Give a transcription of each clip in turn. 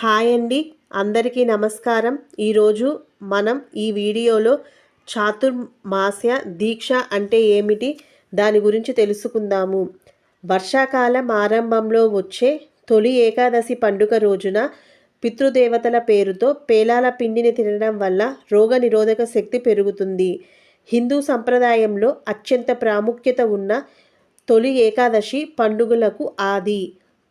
Hi అండి. అందరికీ నమస్కారం. ఈరోజు మనం ఈ వీడియోలో చాతుర్మాస్య దీక్ష అంటే ఏమిటి? దాని గురించి తెలుసుకుందాము. వర్షాకాలం ఆరంభంలో వచ్చే తొలి ఏకాదశి పండుగ రోజున పితృదేవతల పేరుతో పేలాల పిండిని తినడం వల్ల రోగ నిరోధక శక్తి పెరుగుతుంది. హిందూ సంప్రదాయంలో అత్యంత ప్రాముఖ్యత ఉన్న తొలి ఏకాదశి పండుగలకు ఆది.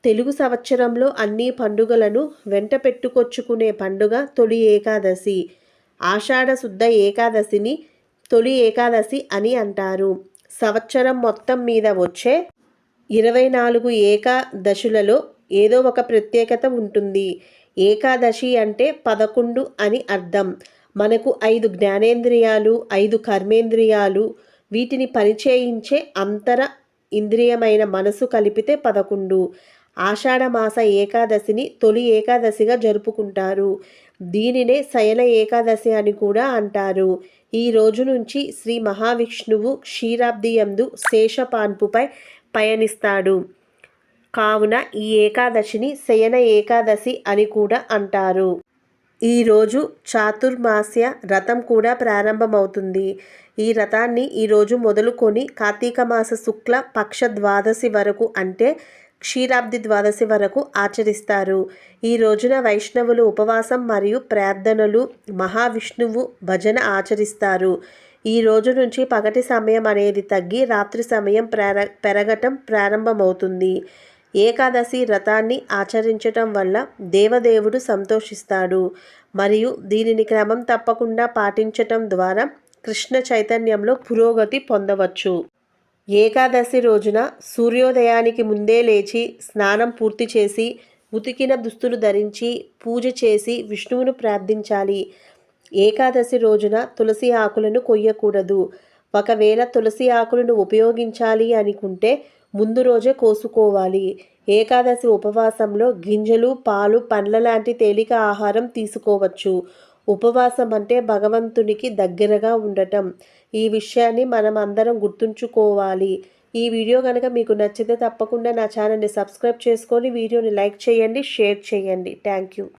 తెలుగు సంవత్సరంలో అన్ని పండుగలను వెంట పెట్టుకొచ్చుకునే పండుగ తొలి ఏకాదశి. ఆషాఢ శుద్ధ ఏకాదశిని తొలి ఏకాదశి అని అంటారు. సంవత్సరం మొత్తం మీద వచ్చే ఇరవై నాలుగు ఏకాదశులలో ఏదో ఒక ప్రత్యేకత ఉంటుంది. ఏకాదశి అంటే పదకొండు అని అర్థం. మనకు ఐదు జ్ఞానేంద్రియాలు ఐదు కర్మేంద్రియాలు వీటిని పనిచేయించే అంతర ఇంద్రియమైన మనసు కలిపితే పదకొండు. ఆషాఢమాస ఏకాదశిని తొలి ఏకాదశిగా జరుపుకుంటారు. దీనినే శయన ఏకాదశి అని కూడా అంటారు. ఈ రోజు నుంచి శ్రీ మహావిష్ణువు క్షీరాబ్ది యందు శేషపాన్పుపై పయనిస్తాడు. కావున ఈ ఏకాదశిని శయన ఏకాదశి అని కూడా అంటారు. ఈరోజు చాతుర్మాస్య రథం కూడా ప్రారంభమవుతుంది. ఈ రథాన్ని ఈరోజు మొదలుకొని కార్తీక మాస శుక్ల పక్ష ద్వాదశి వరకు అంటే క్షీరాబ్ది ద్వాదశి వరకు ఆచరిస్తారు. ఈ రోజున వైష్ణవులు ఉపవాసం మరియు ప్రార్థనలు మహావిష్ణువు భజన ఆచరిస్తారు. ఈ రోజు నుంచి పగటి సమయం అనేది తగ్గి రాత్రి సమయం ప్రేర పెరగటం ప్రారంభమవుతుంది. ఏకాదశి వ్రతాన్ని ఆచరించటం వల్ల దేవదేవుడు సంతోషిస్తాడు. మరియు దీనిని క్రమం తప్పకుండా పాటించటం ద్వారా కృష్ణ చైతన్యంలో పురోగతి పొందవచ్చు. ఏకాదశి రోజున సూర్యోదయానికి ముందే లేచి స్నానం పూర్తి చేసి ఉతికిన దుస్తులు ధరించి పూజ చేసి విష్ణువును ప్రార్థించాలి. ఏకాదశి రోజున తులసి ఆకులను కొయ్యకూడదు. ఒకవేళ తులసి ఆకులను ఉపయోగించాలి అనుకుంటే ముందు రోజే కోసుకోవాలి. ఏకాదశి ఉపవాసంలో గింజలు పాలు పండ్ల లాంటి తేలిక ఆహారం తీసుకోవచ్చు. ఉపవాసం అంటే భగవంతునికి దగ్గరగా ఉండటం. ఈ విషయాన్ని మనం అందరం గుర్తుంచుకోవాలి. ఈ వీడియో కనుక మీకు నచ్చితే తప్పకుండా నా ఛానల్ని సబ్స్క్రైబ్ చేసుకొని వీడియోని లైక్ చేయండి షేర్ చేయండి. Thank you.